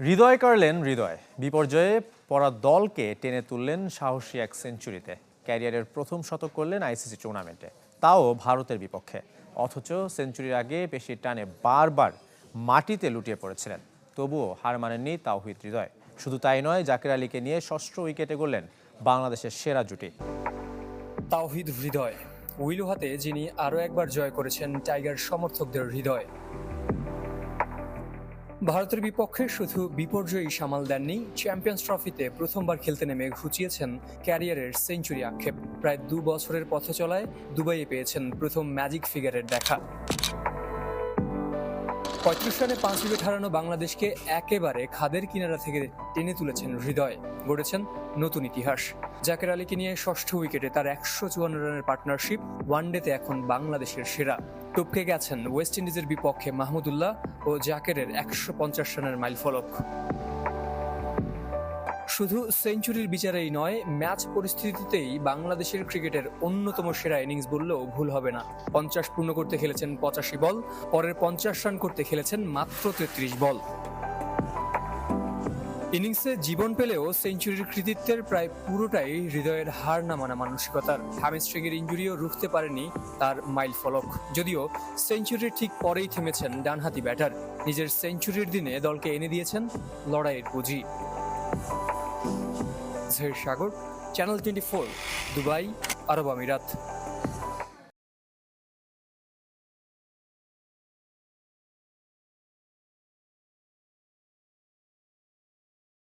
হৃদয় কাড়লেন হৃদয়। বিপর্যয়ে পড়া দলকে টেনে তুললেন সাহসী এক সেঞ্চুরিতে। ক্যারিয়ারের প্রথম শতক করলেন আইসিসি টুর্নামেন্টে। তাও ভারতের বিপক্ষে। অথচ সেঞ্চুরির আগে পেশির টানে বারবার মাটিতে লুটিয়ে পড়েছিলেন। তবুও হার মানেননি তাওহিদ হৃদয়। শুধু তাই নয়, জাকির আলীকে নিয়ে ষষ্ঠ উইকেটে গড়লেন বাংলাদেশের সেরা জুটি। তাওহিদ হৃদয়। উইলু হাতে যিনি আরও একবার জয় করেছেন, টাইগার সমর্থকদের হৃদয়। ভারতের বিপক্ষে শুধু বিপর্যয়ী সামাল দেননি চ্যাম্পিয়ন্স ট্রফিতে প্রথমবার খেলতে নেমে ঘুচিয়েছেন ক্যারিয়ারের সেঞ্চুরি আক্ষেপ। প্রায় দু বছরের পথে চলায় দুবাইয়ে পেয়েছেন প্রথম ম্যাজিক ফিগারের দেখা। পঁয়ত্রিশ রানে পাঁচ উইকেট হারানো বাংলাদেশকে একেবারে খাদের কিনারা থেকে টেনে তুলেছেন হৃদয়, গড়েছেন নতুন ইতিহাস। জাকের আলীকে নিয়ে ষষ্ঠ উইকেটে তার একশো চুয়ান্ন রানের পার্টনারশিপ, ওয়ানডেতে এখন বাংলাদেশের সেরা। টপকে গেছেন ওয়েস্ট ইন্ডিজের বিপক্ষে মাহমুদুল্লাহ ও জাকেরের একশো পঞ্চাশ রানের মাইলফলক শুধু সেঞ্চুরির বিচারেই নয়, ম্যাচ পরিস্থিতিতেই বাংলাদেশের ক্রিকেটের অন্যতম সেরা ইনিংস বললেও ভুল হবে না। পঞ্চাশ পূর্ণ করতে খেলেছেন পঁচাশি বল, পরের পঞ্চাশ রান করতে খেলেছেন মাত্র তেত্রিশ বল। ইনিংসে জীবন পেলেও সেঞ্চুরির কৃতিত্বের প্রায় পুরোটাই হৃদয়ের হার না মানা মানসিকতার। হ্যামিস্ট্রিংয়ের ইঞ্জুরিও রুখতে পারেনি তার মাইল ফলক। যদিও সেঞ্চুরির ঠিক পরেই থেমেছেন ডানহাতি ব্যাটার। নিজের সেঞ্চুরির দিনে দলকে এনে দিয়েছেন লড়াইয়ের পুঁজি। Sagar, channel twenty four, Dubai, আরব আমিরাত।